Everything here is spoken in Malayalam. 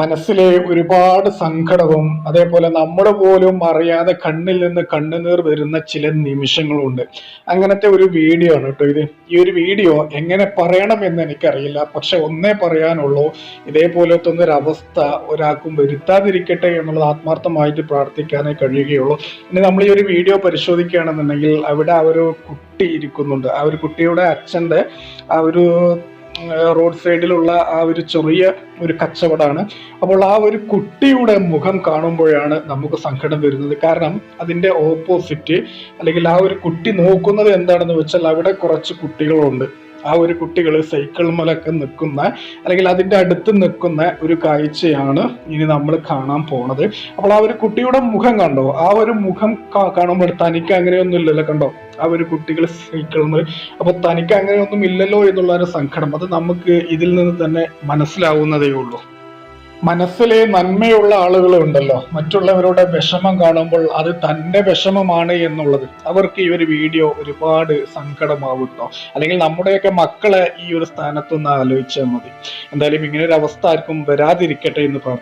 മനസ്സിലെ ഒരുപാട് സങ്കടവും അതേപോലെ നമ്മുടെ പോലും അറിയാതെ കണ്ണിൽ നിന്ന് കണ്ണുനീർ വരുന്ന ചില നിമിഷങ്ങളുണ്ട്. അങ്ങനത്തെ ഒരു വീഡിയോ ആണ് കേട്ടോ ഇത്. ഈ ഒരു വീഡിയോ എങ്ങനെ പറയണമെന്ന് എനിക്കറിയില്ല. പക്ഷെ ഒന്നേ പറയാനുള്ളൂ ഇതേപോലത്തെ ഒന്നൊരവസ്ഥ ഒരാൾക്കും വരുത്താതിരിക്കട്ടെ എന്നുള്ളത് ആത്മാർത്ഥമായിട്ട് പ്രാർത്ഥിക്കാനേ കഴിയുകയുള്ളൂ. ഇനി നമ്മൾ ഈ ഒരു വീഡിയോ പരിശോധിക്കുകയാണെന്നുണ്ടെങ്കിൽ അവിടെ ആ ഒരു കുട്ടി ഇരിക്കുന്നുണ്ട്. ആ ഒരു കുട്ടിയുടെ അച്ഛന്റെ ആ ഒരു റോഡ് സൈഡിലുള്ള ആ ഒരു ചെറിയ ഒരു കച്ചവടമാണ് അപ്പോൾ ആ ഒരു കുട്ടിയുടെ മുഖം കാണുമ്പോഴാണ് നമുക്ക് സങ്കടം വരുന്നത്. കാരണം അതിന്റെ ഓപ്പോസിറ്റ് അല്ലെങ്കിൽ ആ ഒരു കുട്ടി നോക്കുന്നത് എന്താണെന്ന് വെച്ചാൽ അവിടെ കുറച്ച് കുട്ടികളുണ്ട്. ആ ഒരു കുട്ടികൾ സൈക്കിൾ മലൊക്കെ നിൽക്കുന്ന അല്ലെങ്കിൽ അതിന്റെ അടുത്ത് നിൽക്കുന്ന ഒരു കാഴ്ചയാണ് ഇനി നമ്മൾ കാണാൻ പോണത്. അപ്പോൾ ആ ഒരു കുട്ടിയുടെ മുഖം കണ്ടോ? ആ ഒരു മുഖം കാണുമ്പോൾ തനിക്ക് അങ്ങനെയൊന്നുമില്ലല്ലോ കണ്ടോ? ആ ഒരു കുട്ടികൾ സ്നേഹിക്കണം അപ്പൊ തനിക്ക് അങ്ങനെയൊന്നും ഇല്ലല്ലോ എന്നുള്ള ഒരു സങ്കടം. അത് നമുക്ക് ഇതിൽ നിന്ന് തന്നെ മനസ്സിലാവുന്നതേ ഉള്ളൂ. മനസ്സിലെ നന്മയുള്ള ആളുകൾ ഉണ്ടല്ലോ. മറ്റുള്ളവരുടെ വിഷമം കാണുമ്പോൾ അത് തന്റെ വിഷമമാണ് എന്നുള്ളത്. അവർക്ക് ഈ ഒരു വീഡിയോ ഒരുപാട് സങ്കടമാവുട്ടോ അല്ലെങ്കിൽ നമ്മുടെയൊക്കെ മക്കളെ ഈ ഒരു സ്ഥാനത്തൊന്ന് ആലോചിച്ചാൽ മതി. എന്തായാലും ഇങ്ങനെ ഒരു അവസ്ഥ ആർക്കും വരാതിരിക്കട്ടെ എന്ന് പ്രാർത്ഥിക്കുന്നു.